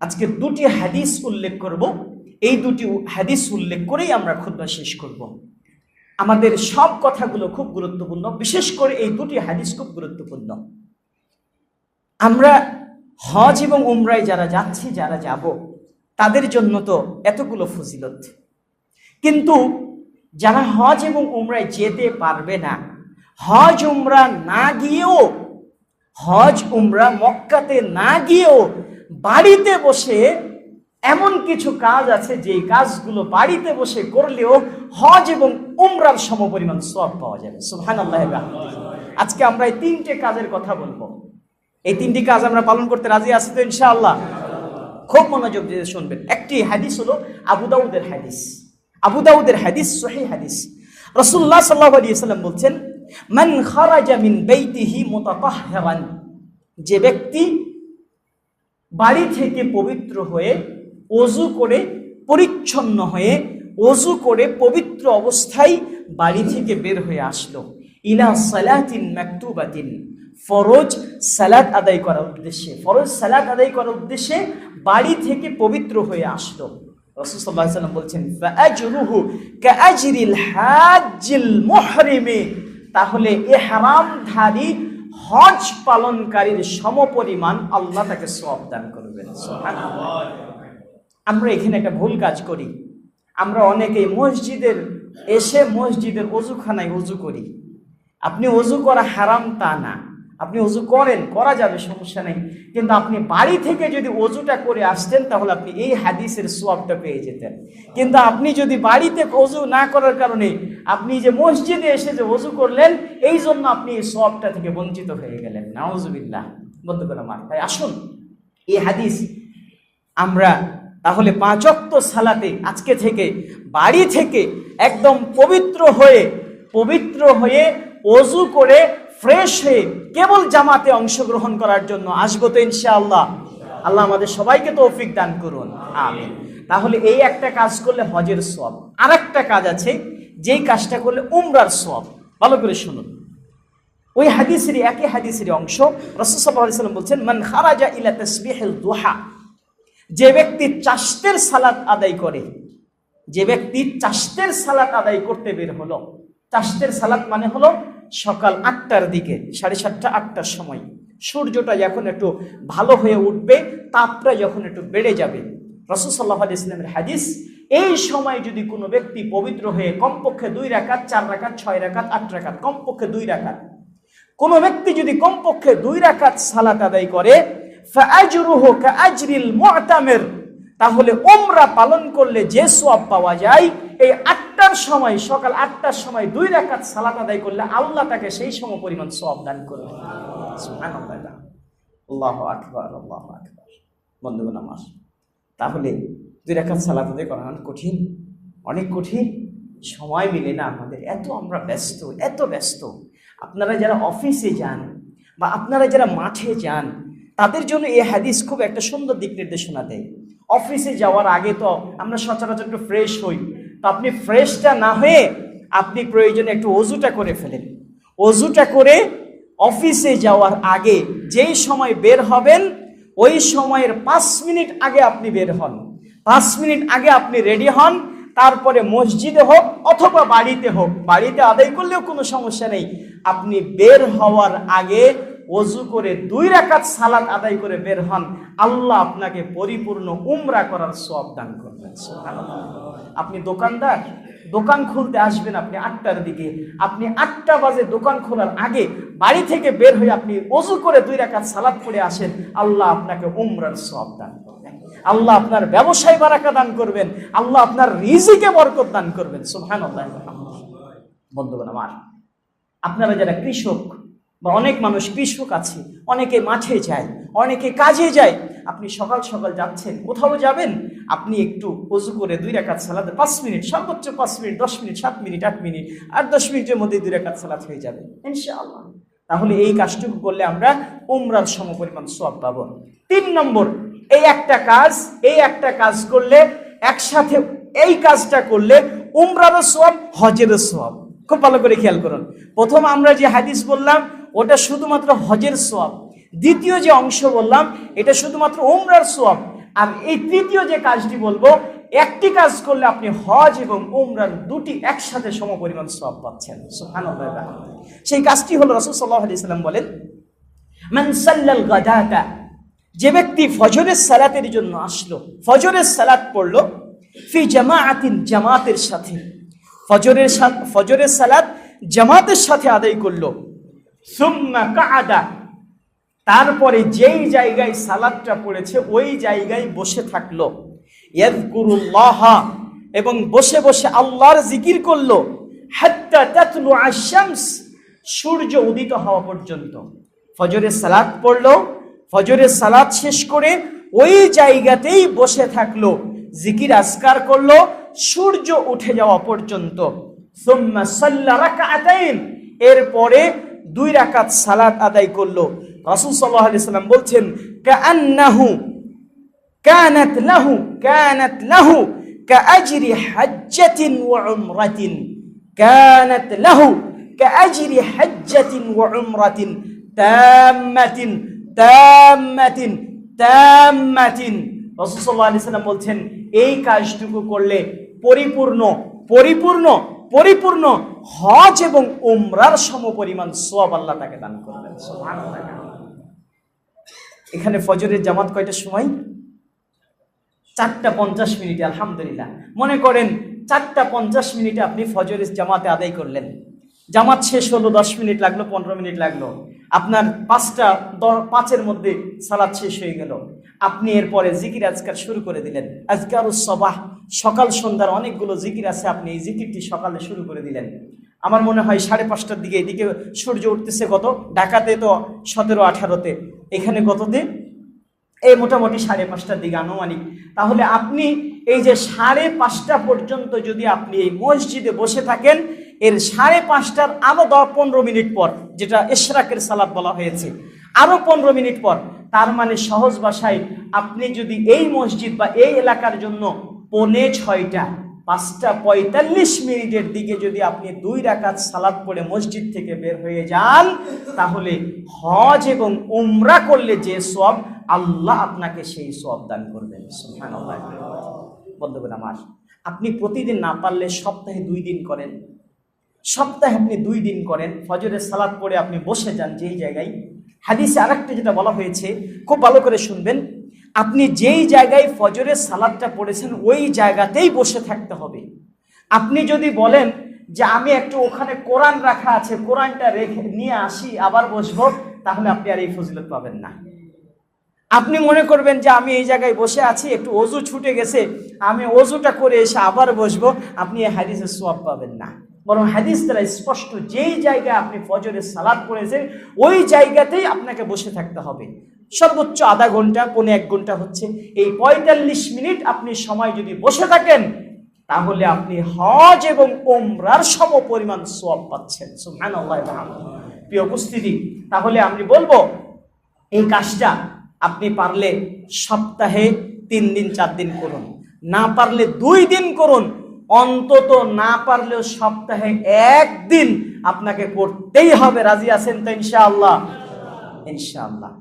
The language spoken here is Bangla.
আজকে দুটি হাদিস উল্লেখ করব। এই দুটি হাদিস উল্লেখ করেই আমরা খুদ্া শেষ করব। আমাদের সব কথাগুলো খুব গুরুত্বপূর্ণ, বিশেষ করে এই দুটি হাদিস খুব গুরুত্বপূর্ণ। আমরা হজ এবং উমরায় যারা যাচ্ছি, যারা যাব, তাদের জন্য তো এতগুলো ফজিলত। কিন্তু যারা হজ এবং উমরায় যেতে পারবে না, হজ, উমরা না গিয়েও, হজ, উমরা মক্কাতে না গিয়েও বাড়িতে বসে এমন কিছু কাজ আছে যে কাজগুলো বাড়িতে বসে করলেও হজ এবং উমরার সমপরিমাণ সব পাওয়া যাবে। সুহান আল্লাহ আজকে আমরা এই তিনটে কাজের কথা বলব। এই তিনটি কাজ আমরা পালন করতে রাজি আছি তো ইনশাআল্লাহ? খুব মনোযোগ দিয়ে শুনবেন। একটি হাদিস হলো আবু দাউদের হাদিস। আবু দাউদের হাদিস, সহি হাদিস। রসুল্লাহ সাল্লাহ আলী সাল্লাম বলছেন, মান খারাজা মিন বেইতিহি মুতাতাহহিরান। যে ব্যক্তি বাড়ি থেকে পবিত্র হয়ে অজু করে পরিচ্ছন্ন হয়ে অজু করে পবিত্র অবস্থায় বাড়ি থেকে বের হয়ে আসলো। ইলা সালাতিন মাকতুবাতিন। ফরজ সালাত আদায় করার উদ্দেশ্যে। ফরজ সালাত আদায় করার উদ্দেশ্যে বাড়ি থেকে পবিত্র হয়ে আসলো। রসুল্লাহ সাল্লাম বলছেন তাহলে এ হারামধারী হজ পালনকারীর সমপরিমাণ আল্লাহ তাকে সব দান করবেন। আমরা এখানে একটা ভুল কাজ করি। আমরা অনেকেই মসজিদের, এসে মসজিদের অজুখানায় উজু করি। আপনি অজু করা হারাম তা না। আপনি অজু করেন, করা যাবে, সমস্যা নেই। কিন্তু আপনি বাড়ি থেকে যদি অজুটা করে আসতেন, তাহলে আপনি এই হাদিসের সোয়াবটা পেয়ে যেতেন। কিন্তু আপনি যদি বাড়িতে অজু না করার কারণে আপনি যে মসজিদে এসে যে অজু করলেন, এই জন্য আপনি এই সোয়াবটা থেকে বঞ্চিত হয়ে গেলেন। নাওজুবিল্লাহ করে মার তাই আসুন, এই হাদিস আমরা তাহলে পাঁচক্ত সালাতে আজকে থেকে বাড়ি থেকে একদম পবিত্র হয়ে পবিত্র হয়ে অজু করে ফ্রেশ হয়ে কেবল জামাতে অংশগ্রহণ করার জন্য আসব তো ইনশাআল্লাহ। আল্লাহ আমাদের সবাইকে তৌফিক দান করুন। আমিন। তাহলে এই একটা কাজ করলে হজের সব আর একটা কাজ আছে, যেই কাজটা করলে উমরার সব ভালো করে শুনুন। ওই হাদিসেরই একই হাদিসেরই অংশ। রসুসাল্লাম বলছেন, মান খারাজা ইলা তসবিহিল দুহা যে ব্যক্তি চাষতের সালাত আদায় করে, যে ব্যক্তি চাষতের সালাত আদায় করতে বের হলো। চাষতের সালাত মানে হলো সকাল আটটার দিকে, সাড়ে সাতটা, আটটার সময়। সূর্যটা যখন একটু ভালো হয়ে উঠবে, তাপটা যখন একটু বেড়ে যাবে। রসুল সাল্লাহ আলি ইসলামের হাদিস, এই সময় যদি কোনো ব্যক্তি পবিত্র হয়ে কমপক্ষে দুই রাকাত, চার রাকাত, ছয় রাকাত, আট রাকাত, কমপক্ষে দুই রাকাত, কোনো ব্যক্তি যদি কমপক্ষে দুই রাকাত সালাত আদায় করে, ফাআজরুহু কাআজরিল মুআতামির তাহলে ওমরা পালন করলে যে সওয়াব পাওয়া যায়, এই আটটার সময়, সকাল আটটার সময় দুই রাকাত সালাত আদায় করলে আল্লাহ তাকে সেই সম পরিমাণ সওয়াব দান করবে। আল্লাহু আকবার আল্লাহু আকবার। বন্ধুগণ আমার, তাহলে দুই রাকাত সালাত আদায় করা কঠিন, অনেক কঠিন। সময় মিলে না আমাদের, এত আমরা ব্যস্ত, এত ব্যস্ত। আপনারা যারা অফিসে যান বা আপনারা যারা মাঠে যান, তাদের জন্য এই হাদিস খুব একটা সুন্দর দিক নির্দেশনা দেয়। অফিসে যাওয়ার আগে তো আমরা সচরাচর একটু ফ্রেশ হই। তো আপনি ফ্রেশটা না হয়ে আপনি প্রয়োজনে একটু অজুটা করে ফেলেন। অজুটা করে অফিসে যাওয়ার আগে যেই সময় বের হবেন, ওই সময়ের পাঁচ মিনিট আগে আপনি বের হন। পাঁচ মিনিট আগে আপনি রেডি হন, তারপরে মসজিদে হোক অথবা বাড়িতে হোক। বাড়িতে আদায় করলেও কোনো সমস্যা নেই। আপনি বের হওয়ার আগে অজু করে দুই রাকাত সালাত আদায় করে বের হন, আল্লাহ আপনাকে পরিপূর্ণ উমরা করার সব দান করবেন। আপনি দোকানদার, দোকান খুলতে আসবেন আপনি আটটার দিকে। আপনি আটটা বাজে দোকান খোলার আগে বাড়ি থেকে বের হয়ে আপনি অজু করে দুই রাকাত সালাত পড়ে আসেন, আল্লাহ আপনাকে উমরার সব দান করবেন। আল্লাহ আপনার ব্যবসায় বারাকা দান করবেন, আল্লাহ আপনার রিজিকে বরকত দান করবেন। সুবহানাল্লাহ। বন্ধুগণ আমার, আপনারা যারা কৃষক বা অনেক মানুষ কৃষক আছে অনেকে মাঠে যায়, অনেকে কাজে যায়। আপনি সকাল সকাল যাচ্ছেন, কোথাও যাবেন? আপনি একটু অজু করে দুই রেখাত সালাতে, পাঁচ মিনিট, সর্বোচ্চ পাঁচ মিনিট, দশ মিনিট, সাত মিনিট, আট মিনিট, আর দশ মিনিটের মধ্যে দুই রেখাত সালাত হয়ে যাবে। ইনশাআল্লাহ। তাহলে এই কাজটুকু করলে আমরা উমরার সমপরিমাণ সব পাবো। তিন নম্বর, এই একটা কাজ, এই একটা কাজ করলে, একসাথে এই কাজটা করলে উমরারও সব হজেরও সব খুব ভালো করে খেয়াল করুন। প্রথম আমরা যে হাদিস বললাম ওটা শুধুমাত্র হজের সোয়াব দ্বিতীয় যে অংশ বললাম, এটা শুধুমাত্র উমরার সোয়াব আর এই তৃতীয় যে কাজটি বলব, একটি কাজ করলে আপনি হজ এবং উমরার দুটি একসাথে সমপরিমাণ সব পাচ্ছেন। সেই কাজটি হলো রসুল সাল্লাহ আলাইহি সাল্লাম বলেন, মান সাল্লাল যে ব্যক্তি ফজরের সালাতের জন্য আসলো, ফজরের সালাত পড়ল, ফি জামাআতিন, জামাতের সাথে। ফজরের ফজরের সালাত জামাতের সাথে আদায় করল। তারপরে যেই জায়গায় সালাদটা পড়েছে, ওই জায়গায় বসে থাকল। এবং বসে বসে আল্লাহর জিকির করল। সূর্য উদিত হওয়া পর্যন্ত। ফজরের সালাত পড়ল। ফজরের সালাত শেষ করে ওই জায়গাতেই বসে থাকল। জিকির আসকার করল, সূর্য উঠে যাওয়া পর্যন্ত। এরপরে দুই রাকাত সালাত আদায় করলো রাসূল সাল্লাল্লাহু আলাইহি সাল্লাম বলছেন কাআন্নাহু كانت له كانت له كأجر حجة وعمرة كانت له كأجر حجة وعمرة تامة تامة تامة রসুল সাল্লাহ আলি সাল্লাম বলছেন এই কাজটুকু করলে পরিপূর্ণ পরিপূর্ণ পরিপূর্ণ হজ এবং উমরার সমপরিমাণ সব আল্লাহ তাকে দান করবেন এখানে ফজরের জামাত কয়টার সময়? চারটা পঞ্চাশ মিনিটে, আলহামদুলিল্লাহ। মনে করেন চারটা পঞ্চাশ মিনিটে আপনি ফজরের জামাতে আদায় করলেন। জামাত শেষ হলো, দশ মিনিট লাগল, পনেরো মিনিট লাগল। আপনার পাঁচটা পাঁচের মধ্যে সালাদ শেষ হয়ে গেল। আপনি এরপরে জিকির আজকার শুরু করে দিলেন। আজকার সবাহ, সকাল সন্ধ্যার অনেকগুলো জিকির আছে, আপনি এই জিকিরটি সকালে শুরু করে দিলেন। আমার মনে হয় সাড়ে পাঁচটার দিকে এদিকে সূর্য উঠতেছে কত ঢাকাতে তো সতেরো, আঠারোতে। এখানে কততে এই মোটামুটি সাড়ে পাঁচটার দিকে আনুমানিক। তাহলে আপনি এই যে সাড়ে পাঁচটা পর্যন্ত যদি আপনি এই মসজিদে বসে থাকেন, এর সাড়ে পাঁচটার আরও দশ পনেরো মিনিট পর, যেটা এশরাকের সালাদ বলা হয়েছে, আরও পনেরো মিনিট পর তার মানে সহজ ভাষায় আপনি যদি এই মসজিদ বা এই এলাকার জন্য পৌনে ছয়টা, পাঁচটা, পঁয়তাল্লিশ মিনিটের দিকে যদি আপনি দুই রাকাত সালাদ পড়ে মসজিদ থেকে বের হয়ে যান, তাহলে হজ এবং উমরা করলে যে সব আল্লাহ আপনাকে সেই সব দান করবেন। বন্ধুগণ আমার, আপনি প্রতিদিন না পারলে সপ্তাহে দুই দিন করেন। সপ্তাহে আপনি দুই দিন করেন। ফজরের সালাদ পড়ে আপনি বসে যান যেই জায়গায়। হাদিসে আরেকটা যেটা বলা হয়েছে, খুব ভালো করে শুনবেন, আপনি যেই জায়গায় ফজরের সালাদটা পড়েছেন, ওই জায়গাতেই বসে থাকতে হবে। আপনি যদি বলেন যে আমি একটু ওখানে কোরআন রাখা আছে, কোরআনটা রেখে নিয়ে আসি, আবার বসবো, তাহলে আপনি আর এই ফজিলত পাবেন না। আপনি মনে করবেন যে আমি এই জায়গায় বসে আছি, একটু অজু ছুটে গেছে, আমি অজুটা করে এসে আবার বসবো, আপনি এই হাদিসের সোয়াব পাবেন না। বরং হাদিস দ্বারা স্পষ্ট যেই জায়গায় আপনি ফজরের সালাদ পড়েছেন, ওই জায়গাতেই আপনাকে বসে থাকতে হবে। সর্বোচ্চ আধা ঘণ্টা, পৌনে এক ঘণ্টা হচ্ছে। এই পঁয়তাল্লিশ মিনিট আপনি সময় যদি বসে থাকেন, তাহলে আপনি হজ এবং ওমরার সম পরিমাণ সোয়াব পাচ্ছেন। বিহামদিহি। প্রিয় উপস্থিতি, তাহলে আমি বলব, এই কাজটা আপনি পারলে সপ্তাহে তিন দিন, চার দিন করুন। না পারলে দুই দিন করুন অন্তত না পারলেও সপ্তাহে একদিন আপনাকে করতেই হবে। রাজি আছেন তো ইনশাআল্লাহ? ইনশাআল্লাহ।